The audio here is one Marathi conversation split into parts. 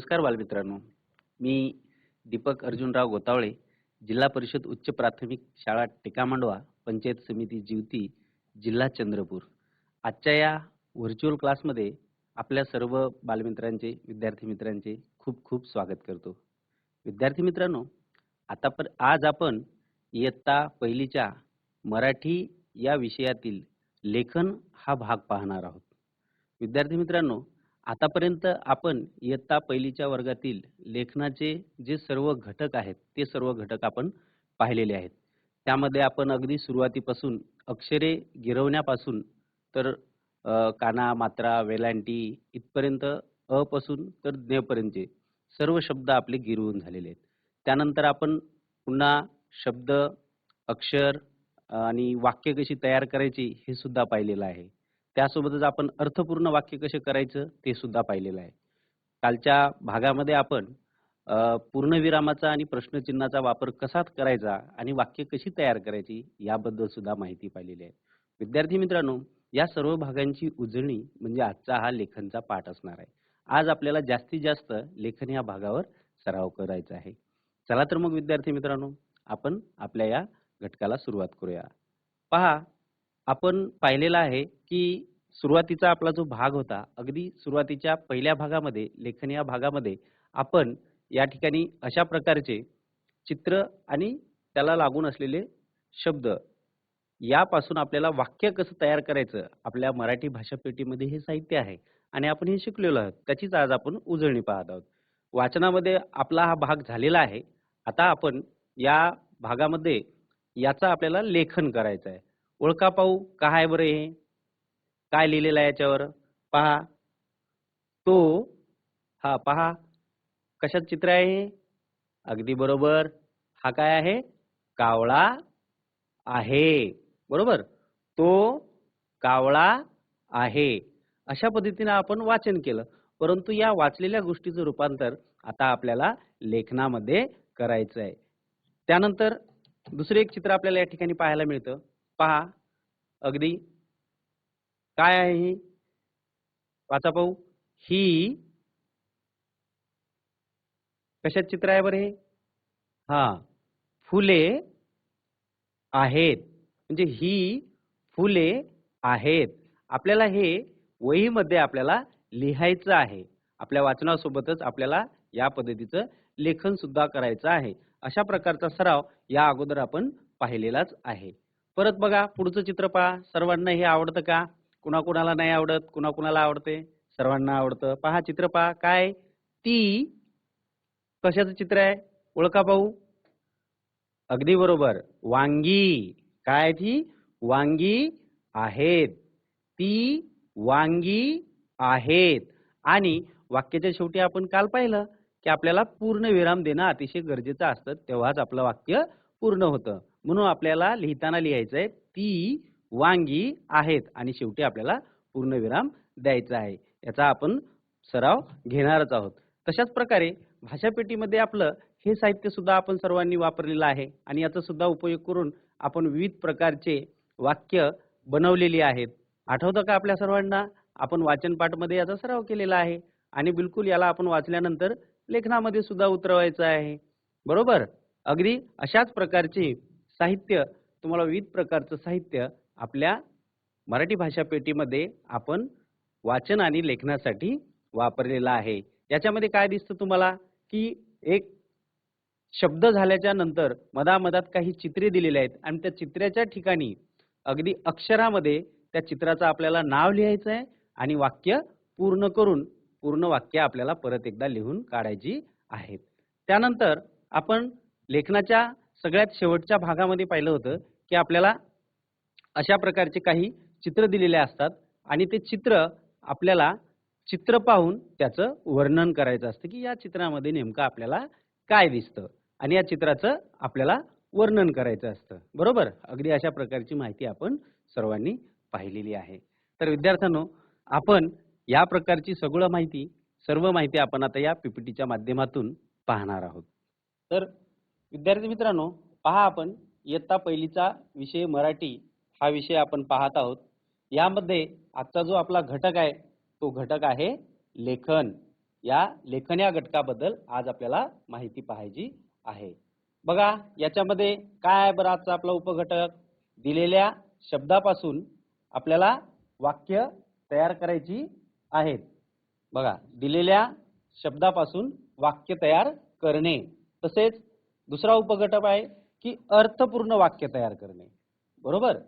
नमस्कार बालमित्रांनो. मी दीपक अर्जुनराव गोतावळे जिल्हा परिषद उच्च प्राथमिक शाळा टेकामांडवा पंचायत समिती जीवती जिल्हा चंद्रपूर. आजच्या या व्हर्च्युअल क्लासमध्ये आपल्या सर्व बालमित्रांचे विद्यार्थी मित्रांचे खूप खूप स्वागत करतो. विद्यार्थी मित्रांनो आता पर आज आपण इयत्ता पहिलीच्या मराठी या विषयातील लेखन हा भाग पाहणार आहोत. विद्यार्थी मित्रांनो आतापर्यंत आपण इयत्ता पहिलीच्या वर्गातील लेखनाचे जे सर्व घटक आहेत ते सर्व घटक आपण पाहिलेले आहेत. त्यामध्ये आपण अगदी सुरुवातीपासून अक्षरे गिरवण्यापासून तर काना मात्रा वेलांटी इथपर्यंत अपासून तर ज्ञपर्यंतचे सर्व शब्द आपले गिरवून झालेले आहेत. त्यानंतर आपण पुन्हा शब्द अक्षर आणि वाक्य कशी तयार करायची हे सुद्धा पाहिलेलं आहे. त्यासोबतच आपण अर्थपूर्ण वाक्य कसे करायचं ते सुद्धा पाहिलेलं आहे. कालच्या भागामध्ये आपण पूर्णविरामाचा आणि प्रश्नचिन्हाचा वापर कसा करायचा आणि वाक्य कशी तयार करायची याबद्दल सुद्धा माहिती पाहिलेली आहे. विद्यार्थी मित्रांनो या सर्व भागांची उजळणी म्हणजे आजचा हा लेखनचा पाठ असणार आहे. आज आपल्याला जास्तीत जास्त लेखन या भागावर सराव करायचा आहे. चला तर मग विद्यार्थी मित्रांनो आपण आपल्या या घटकाला सुरुवात करूया. पहा आपण पाहिलेलं आहे की सुरुवातीचा आपला जो भाग होता अगदी सुरुवातीच्या पहिल्या भागामध्ये लेखन या भागामध्ये आपण या ठिकाणी अशा प्रकारचे चित्र आणि त्याला लागून असलेले शब्द यापासून आपल्याला वाक्य कसं तयार करायचं आपल्या मराठी भाषा पेटीमध्ये हे साहित्य आहे आणि आपण हे शिकलेलो आहोत. त्याचीच आज आपण उजळणी पाहत आहोत. वाचनामध्ये आपला हा भाग झालेला आहे. आता आपण या भागामध्ये याचा आपल्याला लेखन करायचं आहे ओळखा पाहू काय आहे बरं हे? काय लिहिलेलं आहे याच्यावर? पहा. तो हा पहा. कशात चित्र आहे अगदी बरोबर. हा काय आहे? कावळा आहे. बरोबर? तो कावळा आहे. अशा पद्धतीने आपण वाचन केलं. परंतु या वाचलेल्या गोष्टीचं रूपांतर आता आपल्याला लेखनामध्ये करायचं आहे त्यानंतर दुसरे एक चित्र आपल्याला या ठिकाणी पाहायला मिळतं. पहा. अगदी काय आहे ही? वाचा पाहू. ही कशात चित्र आहे बरं हे? हा फुले आहेत. म्हणजे ही फुले आहेत. आपल्याला हे वहीमध्ये आपल्याला लिहायचं आहे. आपल्या वाचनासोबतच आपल्याला या पद्धतीचं लेखन सुद्धा करायचं आहे. अशा प्रकारचा सराव या अगोदर आपण पाहिलेलाच आहे. परत बघा पुढचं चित्र पहा. सर्वांना हे आवडतं का? कुणाकुणाला नाही आवडत कुणाकुणाला आवडते सर्वांना आवडतं. पहा चित्र पहा. काय? ती कशाचं चित्र आहे? ओळखा पाहू अगदी बरोबर. वांगी. काय ती? वांगी आहेत. ती वांगी आहेत. आणि वाक्याच्या शेवटी आपण काल पाहिलं की आपल्याला पूर्ण विराम देणं अतिशय गरजेचं असतं. तेव्हाच आपलं वाक्य पूर्ण होतं. म्हणून आपल्याला लिहिताना लिहायचं आहे ती वांगी आहेत आणि शेवटी आपल्याला पूर्णविराम द्यायचा आहे. याचा आपण सराव घेणारच आहोत. तशाच प्रकारे भाषापेटीमध्ये आपलं हे साहित्य सुद्धा आपण सर्वांनी वापरलेलं आहे आणि याचा सुद्धा उपयोग करून आपण विविध प्रकारचे वाक्य बनवलेली आहेत. आठवतं का आपल्या सर्वांना? आपण वाचनपाठमध्ये याचा सराव केलेला आहे आणि बिलकुल याला आपण वाचल्यानंतर लेखनामध्ये सुद्धा उतरवायचं आहे. बरोबर? अगदी अशाच प्रकारचे साहित्य तुम्हाला विविध प्रकारचं साहित्य आपल्या मराठी भाषा पेटीमध्ये आपण वाचन आणि लेखनासाठी वापरलेलं आहे. याच्यामध्ये काय दिसतं तुम्हाला? की एक शब्द झाल्याच्यानंतर मधामधात काही चित्रे दिलेली आहेत आणि त्या चित्राच्या ठिकाणी अगदी अक्षरामध्ये त्या चित्राचं आपल्याला नाव लिहायचं आहे आणि वाक्य पूर्ण करून पूर्ण वाक्य आपल्याला परत एकदा लिहून काढायची आहेत. त्यानंतर आपण लेखनाच्या सगळ्यात शेवटच्या भागामध्ये पाहिलं होतं की आपल्याला अशा प्रकारचे काही चित्र दिलेले असतात आणि ते चित्र आपल्याला चित्र पाहून त्याचं वर्णन करायचं असतं की या चित्रामध्ये नेमकं आपल्याला काय दिसतं आणि या चित्राचं आपल्याला वर्णन करायचं असतं. बरोबर? अगदी अशा प्रकारची माहिती आपण सर्वांनी पाहिलेली आहे. तर विद्यार्थ्यांनो आपण या प्रकारची सगळं माहिती सर्व माहिती आपण आता या पीपीटीच्या माध्यमातून पाहणार आहोत. तर विद्यार्थी मित्रांनो पहा आपण इयत्ता पहिलीचा विषय मराठी हा विषय आपण पाहत आहोत. यामध्ये आजचा जो आपला घटक आहे तो घटक आहे लेखन. या लेखन या घटकाबद्दल आज आपल्याला माहिती पाहायची आहे. बघा याच्यामध्ये काय आहे बरं आजचा आपला उपघटक? दिलेल्या शब्दापासून आपल्याला वाक्य तयार करायची आहेत. बघा दिलेल्या शब्दापासून वाक्य तयार करणे. तसेच दुसरा उपघटक आहे की अर्थपूर्ण वाक्य तयार करणे. बरोबर?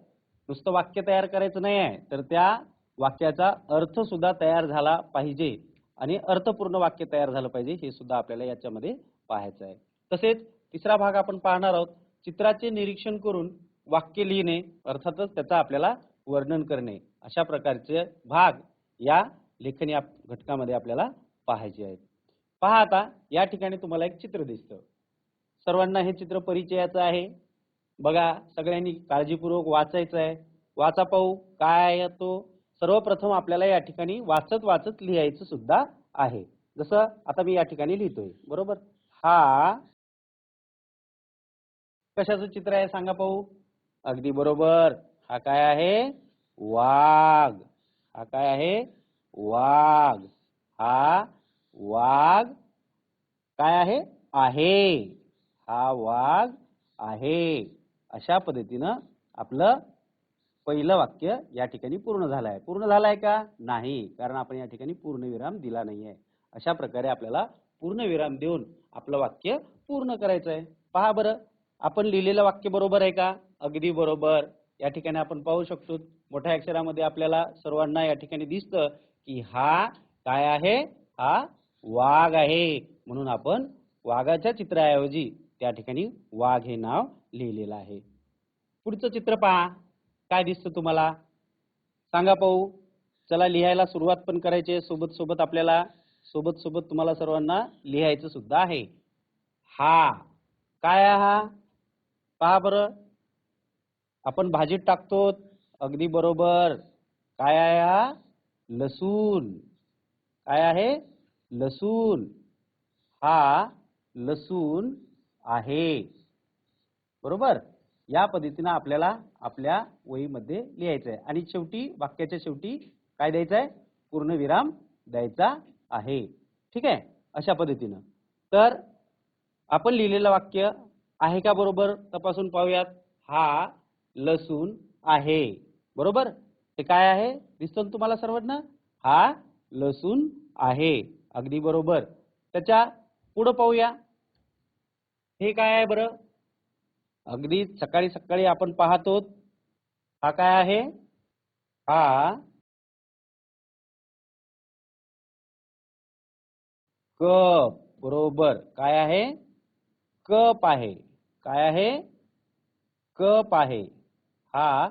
नुसतं वाक्य तयार करायचं नाही आहे तर त्या वाक्याचा अर्थ सुद्धा तयार झाला पाहिजे आणि अर्थपूर्ण वाक्य तयार झालं पाहिजे हे सुद्धा आपल्याला याच्यामध्ये पाहायचं आहे. तसेच तिसरा भाग आपण पाहणार आहोत चित्राचे निरीक्षण करून वाक्य लिहिणे अर्थातच त्याचा आपल्याला वर्णन करणे अशा प्रकारचे भाग या लेखन या घटकामध्ये आपल्याला पाहायचे आहेत. पहा आता या ठिकाणी तुम्हाला एक चित्र दिसतं. सर्वांना हे चित्र परिचयाचं आहे. बघा सगळ्यांनी काळजीपूर्वक वाचायचं आहे वाचा पाहू काय आहे तो? सर्वप्रथम आपल्याला या ठिकाणी वाचत वाचत लिहायचं सुद्धा आहे. जसं आता मी या ठिकाणी लिहितोय बरोबर? हा. कशाचं चित्र आहे सांगा पाहू? अगदी बरोबर. हा काय आहे? वाघ. हा काय आहे? वाघ. हा वाघ काय आहे? आहे. हा वाघ आहे. अशा पद्धतीनं आपलं पहिलं वाक्य या ठिकाणी पूर्ण झालं आहे पूर्ण झालं आहे का? नाही. कारण आपण या ठिकाणी पूर्णविराम दिला नाही आहे अशा प्रकारे आपल्याला पूर्णविराम देऊन आपलं वाक्य पूर्ण करायचं आहे पहा बरं. आपण लिहिलेलं वाक्य बरोबर आहे का? अगदी बरोबर. या ठिकाणी आपण पाहू शकतो. मोठ्या अक्षरामध्ये आपल्याला सर्वांना या ठिकाणी दिसतं की हा काय आहे? हा वाघ आहे. म्हणून आपण वाघाच्या चित्राऐवजी त्या ठिकाणी वाघ हे नाव लिहिलेलं आहे. पुढचं चित्र पहा. काय दिसतं तुम्हाला? सांगा पाहू. चला लिहायला सुरुवात पण करायची सोबत सोबत आपल्याला सोबत सोबत तुम्हाला सर्वांना लिहायचं सुद्धा आहे. हा. काय हा? पहा बरं. आपण भाजीत टाकतो अगदी बरोबर. काय आहे हा? लसूण. काय आहे? लसूण. हा लसूण आहे. बरोबर? या पद्धतीनं आपल्याला आपल्या वहीमध्ये लिहायचं आहे आणि शेवटी वाक्याच्या शेवटी काय द्यायचं आहे पूर्णविराम द्यायचा आहे. ठीक आहे? अशा पद्धतीनं. तर आपण लिहिलेलं वाक्य आहे का बरोबर? तपासून पाहूयात. हा लसूण आहे. बरोबर? ते काय आहे? दिसतो ना तुम्हाला सर्वांना? हा लसूण आहे. अगदी बरोबर. त्याच्या पुढं पाहूया. हे काय आहे बरं? अगदी सकाळी सकाळी आपण पाहतो हा काय आहे? हा. कप बरोबर. काय आहे? कप आहे. काय आहे? कप आहे. हा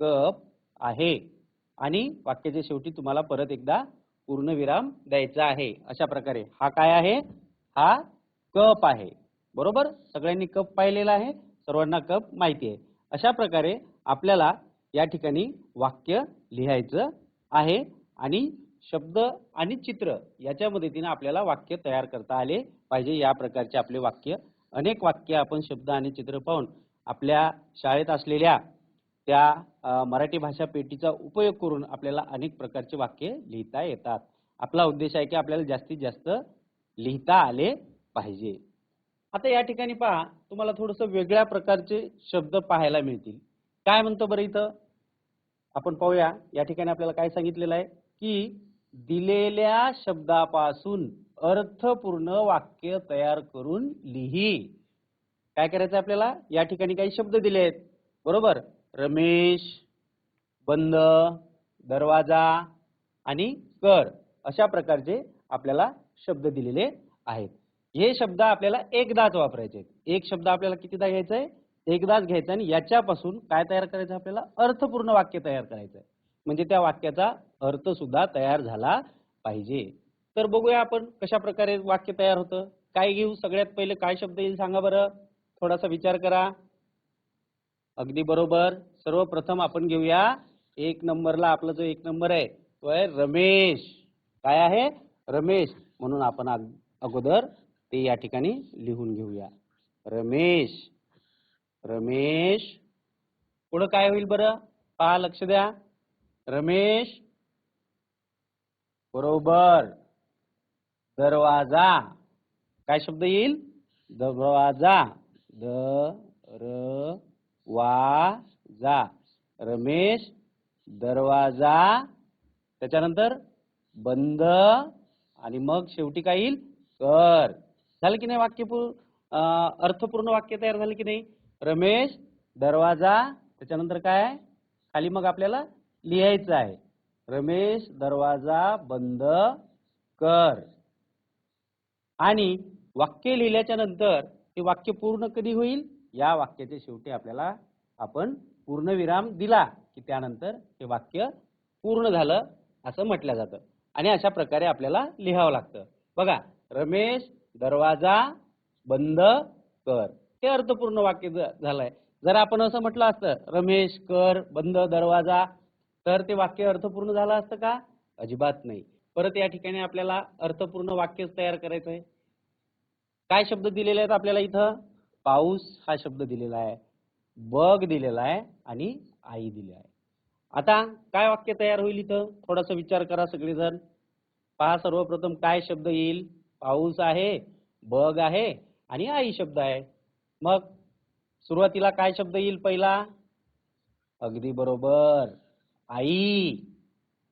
कप आहे. आणि वाक्याच्या शेवटी तुम्हाला परत एकदा पूर्णविराम द्यायचा आहे. अशा प्रकारे. हा काय आहे? हा कप आहे. बरोबर? सगळ्यांनी कप पाहिलेला आहे. सर्वांना कप माहिती आहे. अशा प्रकारे आपल्याला या ठिकाणी वाक्य लिहायचं आहे आणि शब्द आणि चित्र याच्या मदतीने आपल्याला वाक्य तयार करता आले पाहिजे. या प्रकारचे आपले वाक्य अनेक वाक्य आपण शब्द आणि चित्र पाहून आपल्या शाळेत असलेल्या त्या मराठी भाषा पेटीचा उपयोग करून आपल्याला अनेक प्रकारचे वाक्य लिहिता येतात. आपला उद्देश आहे की आपल्याला जास्तीत जास्त लिहिता आले पाहिजे. आता या ठिकाणी पहा तुम्हाला थोडस वेगळ्या प्रकारचे शब्द पाहायला मिळतील. काय म्हणतो बरं इथं? आपण पाहूया या ठिकाणी आपल्याला काय सांगितलेलं आहे? की दिलेल्या शब्दापासून अर्थपूर्ण वाक्य तयार करून लिही. काय करायचं आहे आपल्याला? या ठिकाणी काही शब्द दिले आहेत. बरोबर? रमेश बंद दरवाजा आणि कर अशा प्रकारचे आपल्याला शब्द दिलेले आहेत. हे शब्द आपल्याला एकदाच वापरायचे एक शब्द आपल्याला कितीदा घ्यायचा आहे? एकदाच घ्यायचा आणि याच्यापासून काय तयार करायचं आपल्याला? अर्थपूर्ण वाक्य तयार करायचं आहे. म्हणजे त्या वाक्याचा अर्थ सुद्धा तयार झाला पाहिजे. तर बघूया आपण कशा प्रकारे वाक्य तयार होतं. काय घेऊ? सगळ्यात पहिले काय शब्द येईल सांगा बरं. थोडासा विचार करा. अगदी बरोबर. सर्वप्रथम आपण घेऊया. एक नंबरला आपला जो एक नंबर आहे तो आहे रमेश. काय आहे? रमेश. म्हणून आपण अगोदर ते या ठिकाणी लिहून घेऊया. रमेश रमेश. पुढं काय होईल बरं? पहा लक्ष द्या. रमेश. बरोबर. दरवाजा. काय शब्द येईल? दरवाजा. द र वा जा रमेश दरवाजा. त्याच्यानंतर बंद. आणि मग शेवटी काय येईल? कर. झालं की नाही वाक्य अर्थपूर्ण वाक्य तयार झालं की नाही? रमेश दरवाजा त्याच्यानंतर काय खाली मग आपल्याला लिहायचं आहे. रमेश दरवाजा बंद कर. आणि वाक्य लिहिल्याच्या नंतर ते वाक्य पूर्ण कधी होईल? या वाक्याच्या शेवटी आपल्याला आपण पूर्णविराम दिला की त्यानंतर हे वाक्य पूर्ण झालं असं म्हटलं जातं. आणि अशा प्रकारे आपल्याला लिहावं लागतं. बघा रमेश दरवाजा बंद कर. हे अर्थपूर्ण वाक्य ज- झालंय. जर आपण असं म्हटलं असतं रमेश कर बंद दरवाजा तर ते वाक्य अर्थपूर्ण झालं असतं का? अजिबात नाही. परत या ठिकाणी आपल्याला अर्थपूर्ण वाक्यच तयार करायचं आहे. काय शब्द दिलेले आहेत आपल्याला इथं? पाऊस हा शब्द दिलेला आहे बग दिलेला आहे आणि आई दिली आहे. आता काय वाक्य तयार होईल इथं? थोडासा विचार करा सगळेजण. पहा सर्वप्रथम काय शब्द येईल? पाऊस आहे बग आहे आणि आई शब्द आहे. मग सुरुवातीला काय शब्द येईल पहिला? अगदी बरोबर. आई.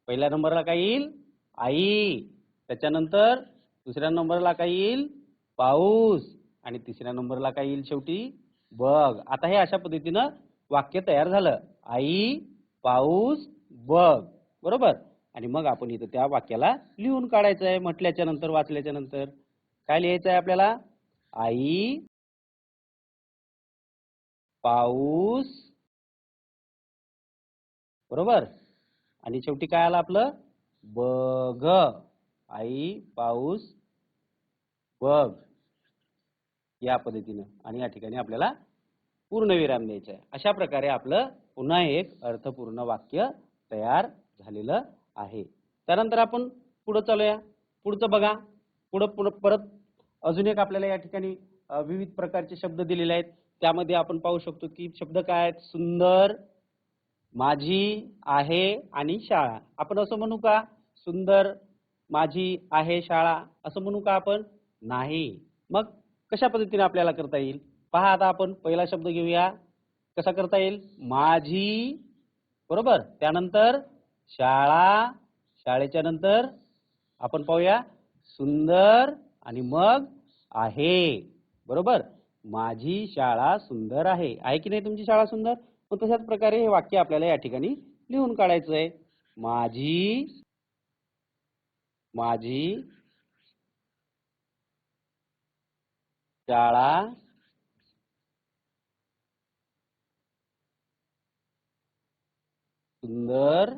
पहिल्या नंबरला काय येईल? आई. त्याच्यानंतर दुसऱ्या नंबरला काय येईल? पाऊस. आणि तिसऱ्या नंबरला काय येईल शेवटी? बग आता हे अशा पद्धतीनं वाक्य तयार झालं. आई पाऊस बग बरोबर? आणि मग आपण इथं त्या वाक्याला लिहून काढायचं आहे म्हटल्याच्या नंतर वाचल्याच्या नंतर. काय लिहायचं आहे आपल्याला? आई पाऊस. बरोबर? आणि शेवटी काय आलं आपलं? बघ. आई पाऊस बघ. या पद्धतीनं. आणि या ठिकाणी आपल्याला पूर्णविराम द्यायचा आहे अशा प्रकारे आपलं पुन्हा एक अर्थपूर्ण वाक्य तयार झालेलं आहे. त्यानंतर आपण पुढं चालूया. पुढचं बघा. पुढं पुढं परत अजून एक आपल्याला या ठिकाणी विविध प्रकारचे शब्द दिलेले आहेत. त्यामध्ये आपण पाहू शकतो की शब्द काय आहेत? सुंदर माझी आहे आणि शाळा. आपण असं म्हणू का? सुंदर माझी आहे शाळा. असं म्हणू का आपण? नाही. मग कशा पद्धतीने आपल्याला करता येईल? पहा आता आपण पहिला शब्द घेऊया. कसा करता येईल? माझी. बरोबर? त्यानंतर शाळा शाळेच्या नंतर आपण पाहूया सुंदर आणि मग आहे. बरोबर? माझी शाळा सुंदर आहे. आहे की नाही तुमची शाळा सुंदर? मग तशाच प्रकारे हे वाक्य आपल्याला या ठिकाणी लिहून काढायचं आहे माझी माझी शाळा सुंदर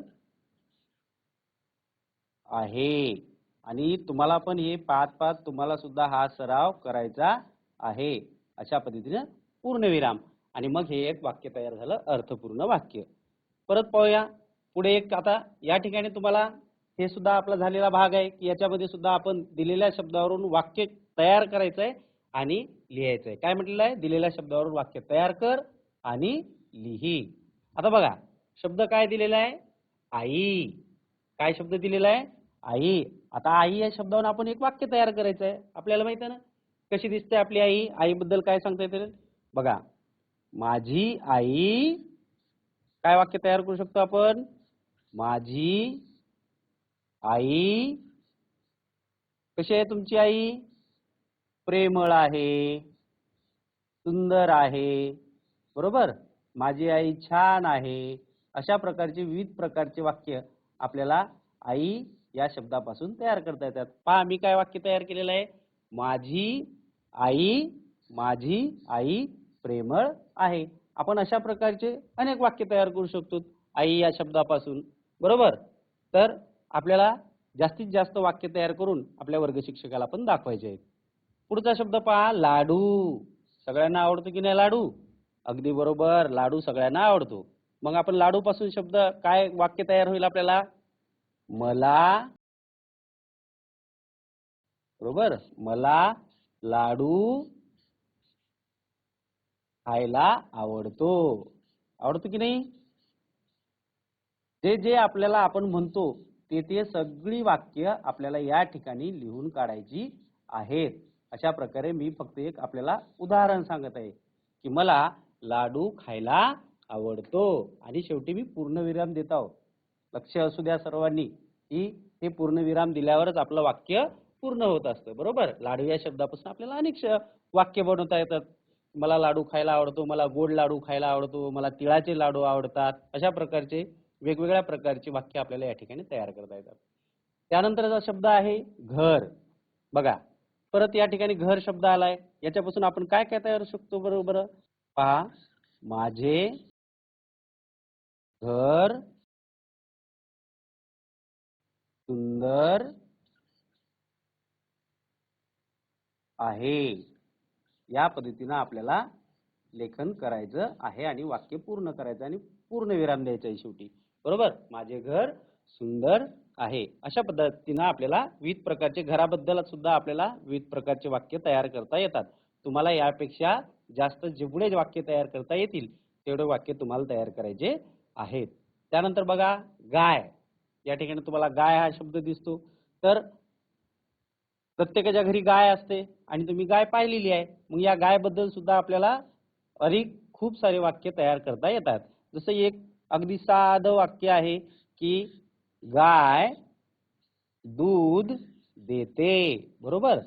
आहे. आणि तुम्हाला पण हे पाहत पाहत तुम्हाला सुद्धा हा सराव करायचा आहे. अशा पद्धतीने पूर्णविराम. आणि मग हे एक वाक्य तयार झालं अर्थपूर्ण वाक्य. परत पाहूया. पुढे एक आता या ठिकाणी तुम्हाला हे सुद्धा आपला झालेला भाग आहे की याच्यामध्ये सुद्धा आपण दिलेल्या शब्दावरून वाक्य तयार करायचं आहे आणि लिहायचं आहे काय म्हटलेलं आहे? दिलेल्या शब्दावरून वाक्य तयार कर आणि लिही. आता बघा शब्द काय दिलेला आहे? आई. काय शब्द दिलेला आहे? आई आता आई या शब्दावरून आपण एक वाक्य तयार करायचं आहे आपल्याला माहीत आहे ना? कशी दिसते आपली आई? आईबद्दल काय सांगता येते बघा माझी आई काय वाक्य तयार करू शकतो आपण? माझी आई कशी आहे तुमची आई? प्रेमळ आहे सुंदर आहे बरोबर? माझी आई छान आहे अशा प्रकारचे विविध प्रकारचे वाक्य आपल्याला आई या शब्दापासून तयार करता येतात. पहा मी काय वाक्य तयार केलेलं आहे? माझी आई माझी आई प्रेमळ आहे. आपण अशा प्रकारचे अनेक वाक्य तयार करू शकतो. आई या शब्दापासून. बरोबर? तर आपल्याला जास्तीत जास्त वाक्य तयार करून आपल्या वर्ग शिक्षकाला पण दाखवायचे आहेत. पुढचा शब्द पहा लाडू. सगळ्यांना आवडतो की नाही लाडू? अगदी बरोबर लाडू सगळ्यांना आवडतो. मग आपण लाडू पासून शब्द काय वाक्य तयार होईल आपल्याला? मला बरोबर? मला लाडू खायला आवडतो. आवडतो की नाही? जे जे आपल्याला आपण म्हणतो ते ते सगळी वाक्य आपल्याला या ठिकाणी लिहून काढायची आहेत. अशा प्रकारे मी फक्त एक आपल्याला उदाहरण सांगत आहे की मला लाडू खायला आवडतो. आणि शेवटी मी पूर्णविराम देत आहोत लक्ष असू द्या सर्वांनी की हे पूर्णविराम दिल्यावरच आपलं वाक्य पूर्ण होत असतं. बरोबर? लाडू या शब्दापासून आपल्याला अनेक वाक्य बनवता येतात. मला लाडू खायला आवडतो मला गोड लाडू खायला आवडतो मला तिळाचे लाडू आवडतात. अशा प्रकारचे वेगवेगळ्या प्रकारची वाक्य आपल्याला या ठिकाणी तयार करता येतात. त्यानंतरचा शब्द आहे घर. बघा परत या ठिकाणी घर शब्द आलाय. याच्यापासून आपण काय काय तयार शकतो बरोबर? पहा माझे घर सुंदर आहे. या पद्धतीनं आपल्याला लेखन करायचं आहे आणि वाक्य पूर्ण करायचं आणि पूर्ण विराम द्यायचा आहे शेवटी. बरोबर? माझे घर सुंदर आहे. अशा पद्धतीनं आपल्याला विविध प्रकारचे घराबद्दल सुद्धा आपल्याला विविध प्रकारचे वाक्य तयार करता येतात. तुम्हाला यापेक्षा जास्त जेवढे वाक्य तयार करता येतील तेवढे वाक्य तुम्हाला तयार करायचे आहेत. त्यानंतर बघा गाय. या ठिकाणी तुम्हाला गाय हा शब्द दिसतो. तर प्रत्येकाच्या घरी गाय असते आणि तुम्ही गाय पाहिलेली आहे. मग या गायबद्दल सुद्धा आपल्याला अधिक खूप सारे वाक्य तयार करता येतात. जसं एक अगदी साधं वाक्य आहे की गाय दूध देते. बरोबर?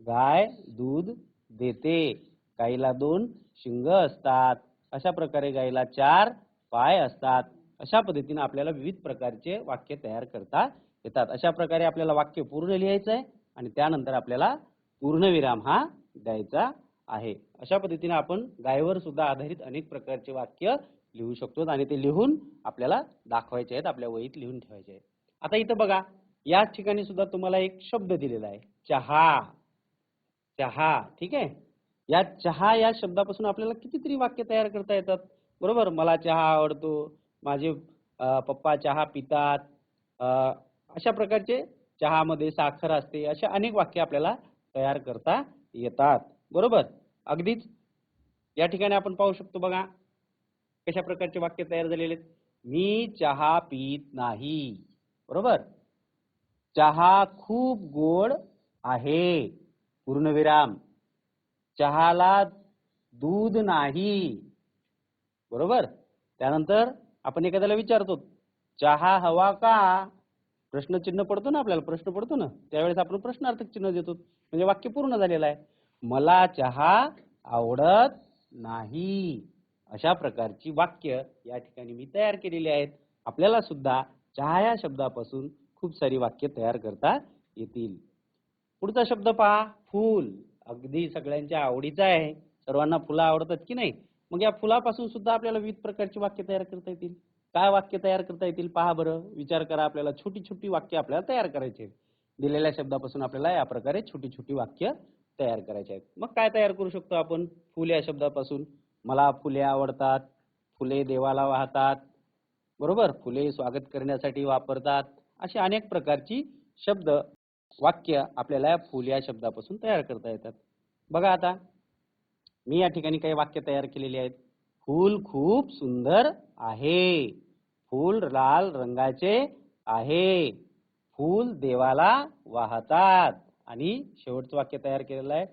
गाय दूध देते. गाईला दोन शिंग असतात. अशा प्रकारे गायीला चार पाय असतात. अशा पद्धतीने आपल्याला विविध प्रकारचे वाक्य तयार करता येतात. अशा प्रकारे आपल्याला वाक्य पूर्ण लिहायचं आहे आणि त्यानंतर आपल्याला पूर्णविराम हा द्यायचा आहे. अशा पद्धतीने आपण गायवर सुद्धा आधारित अनेक प्रकारचे वाक्य लिहू शकतो आणि ते लिहून आपल्याला दाखवायचे आहेत आपल्या वहीत लिहून ठेवायचे आहेत. आता इथं बघा या ठिकाणी सुद्धा तुम्हाला एक शब्द दिलेला आहे चहा. चहा ठीक आहे? या चहा या शब्दापासून आपल्याला कितीतरी वाक्य तयार करता येतात. बरोबर? मला चहा आवडतो माझे पप्पा चहा पितात. अशा प्रकारचे चहामध्ये साखर असते अशा अनेक वाक्य आपल्याला तयार करता येतात. बरोबर? अगदीच. या ठिकाणी आपण पाहू शकतो बघा कशा प्रकारचे वाक्य तयार झालेले आहेत. मी चहा पीत नाही. बरोबर? चहा खूप गोड आहे. पूर्णविराम. चहाला दूध नाही. बरोबर? त्यानंतर आपण एखाद्याला विचारतो चहा हवा का? प्रश्नचिन्ह पडतो ना आपल्याला प्रश्न पडतो ना. त्यावेळेस आपण प्रश्नार्थक चिन्ह देतो. म्हणजे वाक्य पूर्ण झालेलं आहे. मला चहा आवडत नाही. अशा प्रकारची वाक्य या ठिकाणी मी तयार केलेली आहेत. आपल्याला सुद्धा चहा या शब्दापासून खूप सारी वाक्य तयार करता येतील. पुढचा शब्द पहा फूल. अगदी सगळ्यांच्या आवडीचा आहे. सर्वांना फुलं आवडतात की नाही? मग या फुलापासून सुद्धा आपल्याला विविध प्रकारची वाक्य तयार करता येतील. काय वाक्य तयार करता येतील पहा बरं. विचार करा आपल्याला छोटी छोटी वाक्य आपल्याला तयार करायची आहेत. दिलेल्या शब्दापासून आपल्याला या प्रकारे छोटी छोटी वाक्य तयार करायची आहेत. मग काय तयार करू शकतो आपण? फुले या शब्दापासून. मला फुले आवडतात. फुले देवाला वाहतात. बरोबर? फुले स्वागत करण्यासाठी वापरतात. अशी अनेक प्रकारची शब्द वाक्य आपल्याला या फुल या शब्दापासून तयार करता येतात. बघा आता मी या ठिकाणी काही वाक्य तयार केलेली आहेत. फूल खूप सुंदर आहे. फूल लाल रंगाचे आहे. फूल देवाला वाहतात. आणि शेवटचं वाक्य तयार केलेलं आहे.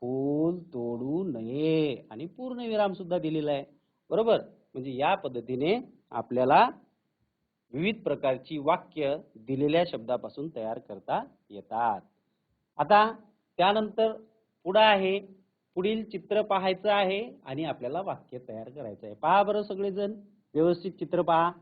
फूल तोडू नये. आणि पूर्णविराम सुद्धा दिलेला आहे. बरोबर? म्हणजे या पद्धतीने आपल्याला विविध प्रकारची वाक्य दिलेल्या शब्दापासून तयार करता येतात. आता त्यानंतर पुढं आहे. पुढील चित्र पाहायचं आहे आणि आपल्याला वाक्य तयार करायचं आहे. पहा बरं सगळेजण. व्यवस्थित चित्र पहा.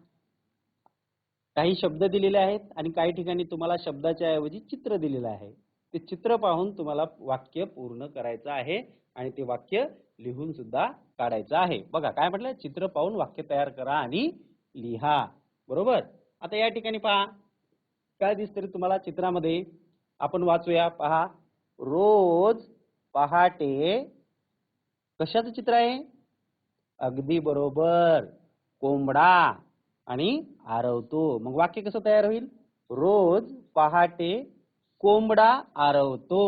काही शब्द दिलेले आहेत आणि काही ठिकाणी तुम्हाला शब्दाच्या ऐवजी चित्र दिलेलं आहे. ते चित्र पाहून तुम्हाला वाक्य पूर्ण करायचं आहे आणि ते वाक्य लिहून सुद्धा काढायचं आहे. बघा काय म्हटलं? चित्र पाहून वाक्य तयार करा आणि लिहा. बरोबर? आता या ठिकाणी पहा. काय दिसतं तुम्हाला चित्रामध्ये? आपण वाचूया. पहा. रोज पहाटे. कशाचं चित्र आहे? अगदी बरोबर. कोंबडा आणि आरवतो. मग वाक्य कसं तयार होईल? रोज पहाटे कोंबडा आरवतो.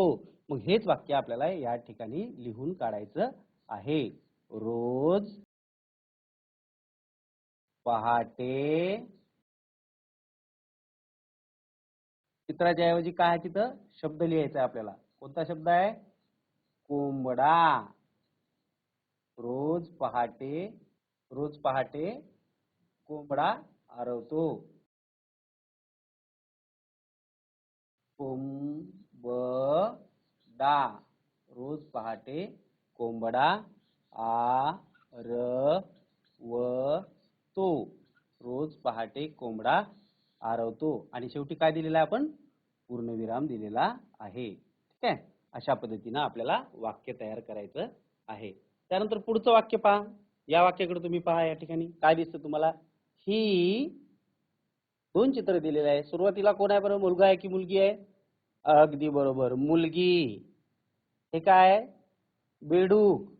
मग हेच वाक्य आपल्याला या ठिकाणी लिहून काढायचं आहे. रोज पहाटे चित्राच्या ऐवजी काय आहे तिथं? शब्द लिहायचा आहे आपल्याला. कोणता शब्द आहे? कोंबडा. रोज पहाटे रोज पहाटे कोंबडा आरवतो. कोंबडा. रोज पहाटे कोंबडा आरवतो. रोज पहाटे कोंबडा आरवतो. आणि शेवटी काय दिलेला आहे आपण? पूर्णविराम दिलेला आहे. ठीक आहे? अशा पद्धतीनं आपल्याला वाक्य तयार करायचं आहे. त्यानंतर पुढचं वाक्य पहा. या वाक्याकडे तुम्ही पहा या ठिकाणी. काय दिसतं तुम्हाला? ही दोन चित्र दिलेलं आहे. सुरुवातीला कोण आहे बरं? मुलगा आहे की मुलगी आहे? अगदी बरोबर. मुलगी. हे काय बेडूक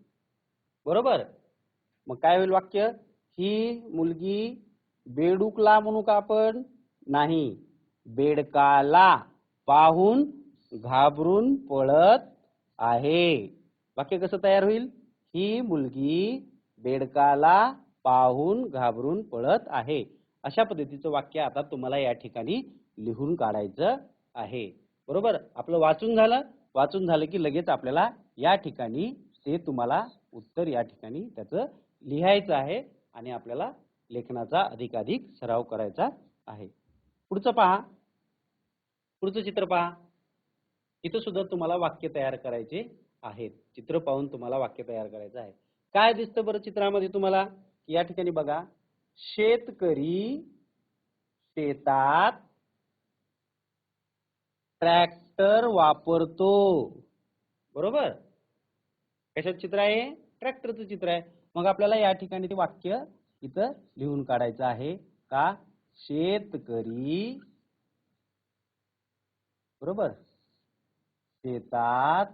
बरोबर? मग काय होईल वाक्य? ही मुलगी बेडूकला म्हणू का आपण? नाही. बेडकाला. पाहून घाबरून पळत आहे. वाक्य कसं तयार होईल? ही मुलगी बेडकाला पाहून घाबरून पळत आहे. अशा पद्धतीचं वाक्य आता तुम्हाला या ठिकाणी लिहून काढायचं आहे. बरोबर? आपलं वाचून झालं. वाचून झालं की लगेच आपल्याला या ठिकाणी ते तुम्हाला उत्तर या ठिकाणी त्याचं लिहायचं आहे आणि आपल्याला लेखनाचा अधिकाधिक सराव करायचा आहे. पुढचं पहा. पुढचं चित्र पहा. इथं सुद्धा तुम्हाला वाक्य तयार करायचे आहेत. चित्र पाहून तुम्हाला वाक्य तयार करायचं आहे. काय दिसतं बरं चित्रामध्ये तुम्हाला? या ठिकाणी बघा. शेतकरी शेतात ट्रॅक्टर वापरतो. बरोबर? कशाचं चित्र आहे? ट्रॅक्टरचं चित्र आहे. मग आपल्याला या ठिकाणी ते वाक्य इथं लिहून काढायचं आहे. का? शेतकरी बरोबर? शेतात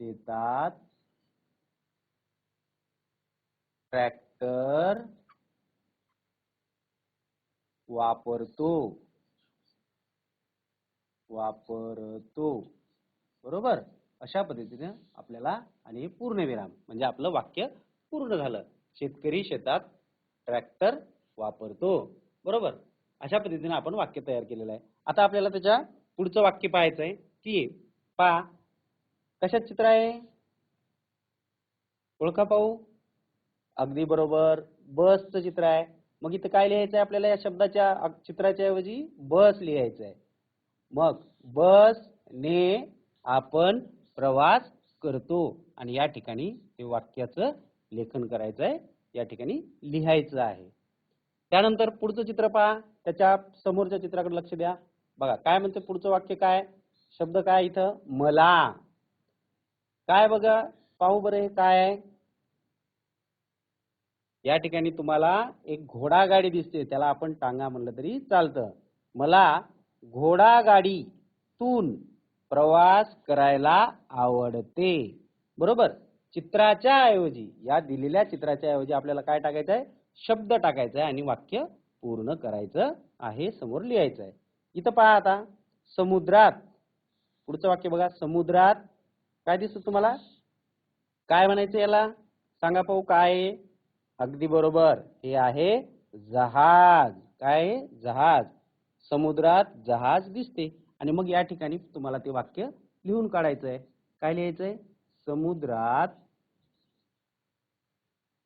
शेतात ट्रॅक्टर वापरतो. वापरतो. बरोबर? अशा पद्धतीने आपल्याला आणि हे पूर्णविराम म्हणजे आपलं वाक्य पूर्ण झालं. शेतकरी शेतात ट्रॅक्टर वापरतो. बरोबर? अशा पद्धतीने आपण वाक्य तयार केलेलं आहे. आता आपल्याला त्याच्या पुढचं वाक्य पाहायचं आहे की पा कशात चित्र आहे? ओळखा पाहू. अगदी बरोबर. बसचं चित्र आहे. मग इथं काय लिहायचं आहे आपल्याला या शब्दाच्या चित्राच्या ऐवजी? बस लिहायचं आहे मग बस ने आपण प्रवास करतो. आणि या ठिकाणी ते वाक्याचं लेखन करायचं आहे या ठिकाणी लिहायचं आहे. त्यानंतर पुढचं चित्र पहा. त्याच्या समोरच्या चित्राकडे लक्ष द्या. बघा काय म्हणते पुढचं वाक्य काय? शब्द काय इथं? मला. काय बघा? पाहू बरं हे काय आहे? या ठिकाणी तुम्हाला एक घोडागाडी दिसते त्याला आपण टांगा म्हणलं तरी चालतं. मला घोडागाडीतून प्रवास करायला आवडते. बरोबर? चित्राच्या ऐवजी या दिलेल्या चित्राच्या ऐवजी आपल्याला काय टाकायचं आहे शब्द टाकायचा आहे आणि वाक्य पूर्ण करायचं आहे समोर लिहायचं आहे इथं पहा आता. समुद्रात. पुढचं वाक्य बघा. समुद्रात. काय दिसतं तुम्हाला? काय म्हणायचं याला? सांगा पाहू. काय आहे? अगदी बरोबर. हे आहे जहाज. काय आहे? जहाज. समुद्रात जहाज दिसते. आणि मग या ठिकाणी तुम्हाला ते वाक्य लिहून काढायचं आहे. काय लिहायचंय? समुद्रात.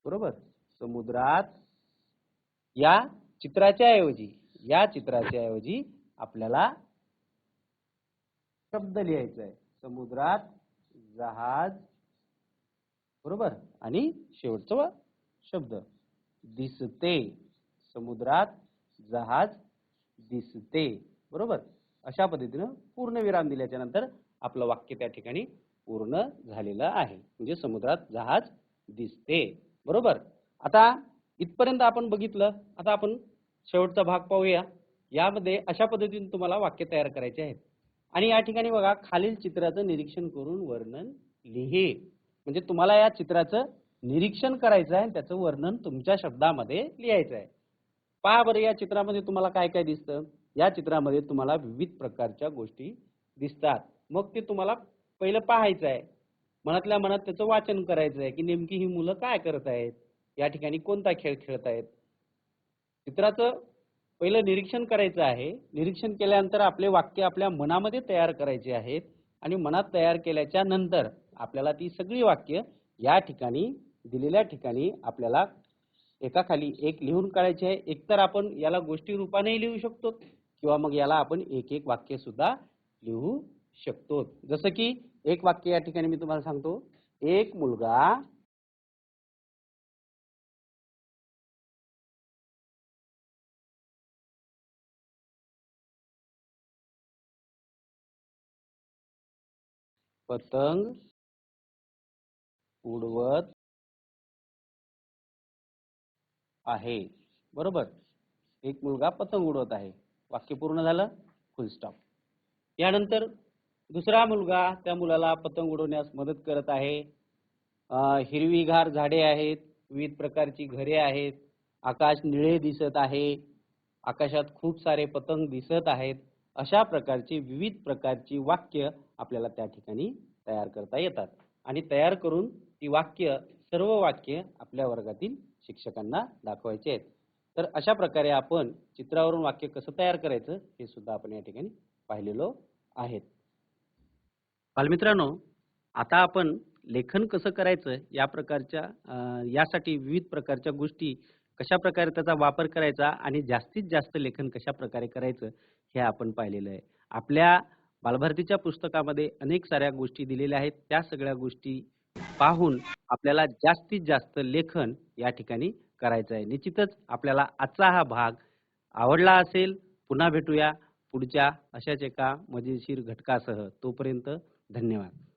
बरोबर? समुद्रात. या चित्राच्या ऐवजी. या चित्राच्या ऐवजी आपल्याला शब्द लिहायचा आहे समुद्रात जहाज बरोबर? आणि शेवटचं व शब्द. दिसते. समुद्रात जहाज दिसते. बरोबर? अशा पद्धतीनं पूर्ण विराम दिल्याच्या नंतर आपलं वाक्य त्या ठिकाणी पूर्ण झालेलं आहे. म्हणजे समुद्रात जहाज दिसते. बरोबर? आता इथपर्यंत आपण बघितलं. आता आपण शेवटचा भाग पाहूया. यामध्ये अशा पद्धतीने तुम्हाला वाक्य तयार करायचे आहेत. आणि या ठिकाणी बघा खालील चित्राचं निरीक्षण करून वर्णन लिहे. म्हणजे तुम्हाला या चित्राचं निरीक्षण करायचं आहे आणि त्याचं वर्णन तुमच्या शब्दामध्ये लिहायचं आहे. पहा बरं या चित्रामध्ये तुम्हाला काय काय दिसतं? या चित्रामध्ये तुम्हाला विविध प्रकारच्या गोष्टी दिसतात. मग ते तुम्हाला पहिलं पाहायचं आहे. मनातल्या मनात त्याचं वाचन करायचं आहे की नेमकी ही मुलं काय करत आहेत? या ठिकाणी कोणता खेळ खेळत आहेत? चित्राचं पहिलं निरीक्षण करायचं आहे. निरीक्षण केल्यानंतर आपले वाक्य आपल्या मनामध्ये तयार करायचे आहेत आणि मनात तयार केल्याच्यानंतर आपल्याला ती सगळी वाक्य या ठिकाणी दिलेल्या ठिकाणी आपल्याला एकाखाली एक लिहून काढायची आहे. एकतर आपण याला गोष्टी रूपाने लिहू शकतो किंवा मग याला आपण एक एक वाक्य सुद्धा लिहू शकतो. जसं की एक वाक्य या ठिकाणी मी तुम्हाला सांगतो. एक मुलगा पतंग उडवत आहे. बरोबर? एक मुलगा पतंग उडवत आहे. वाक्य पूर्ण झालं? फुल स्टॉप यानंतर दुसरा मुलगा त्या मुलाला पतंग उडवण्यास मदत करत आहे. हिरवीगार झाडे आहेत विविध प्रकारची घरे आहेत. आकाश निळे दिसत आहे. आकाशात खूप सारे पतंग दिसत आहेत. अशा प्रकारची विविध प्रकारची वाक्य आपल्याला त्या ठिकाणी तयार करता येतात. आणि तयार करून ती वाक्य सर्व वाक्य आपल्या वर्गातील शिक्षकांना दाखवायचे आहेत. तर अशा प्रकारे आपण चित्रावरून वाक्य कसं तयार करायचं हे सुद्धा आपण या ठिकाणी पाहिलेलो आहेत. बालमित्रांनो आता आपण लेखन कसं करायचं या प्रकारच्या यासाठी विविध प्रकारच्या गोष्टी कशा प्रकारे त्याचा वापर करायचा आणि जास्तीत जास्त लेखन कशा प्रकारे करायचं हे आपण पाहिलेलं आहे. आपल्या बालभारतीच्या पुस्तकामध्ये अनेक साऱ्या गोष्टी दिलेल्या आहेत. त्या सगळ्या गोष्टी पाहून आपल्याला जास्तीत जास्त लेखन या ठिकाणी करायचं आहे. निश्चितच आपल्याला आजचा हा भाग आवडला असेल पुन्हा भेटूया पुढच्या अशाच एका मजेशीर घटकासह. तोपर्यंत धन्यवाद.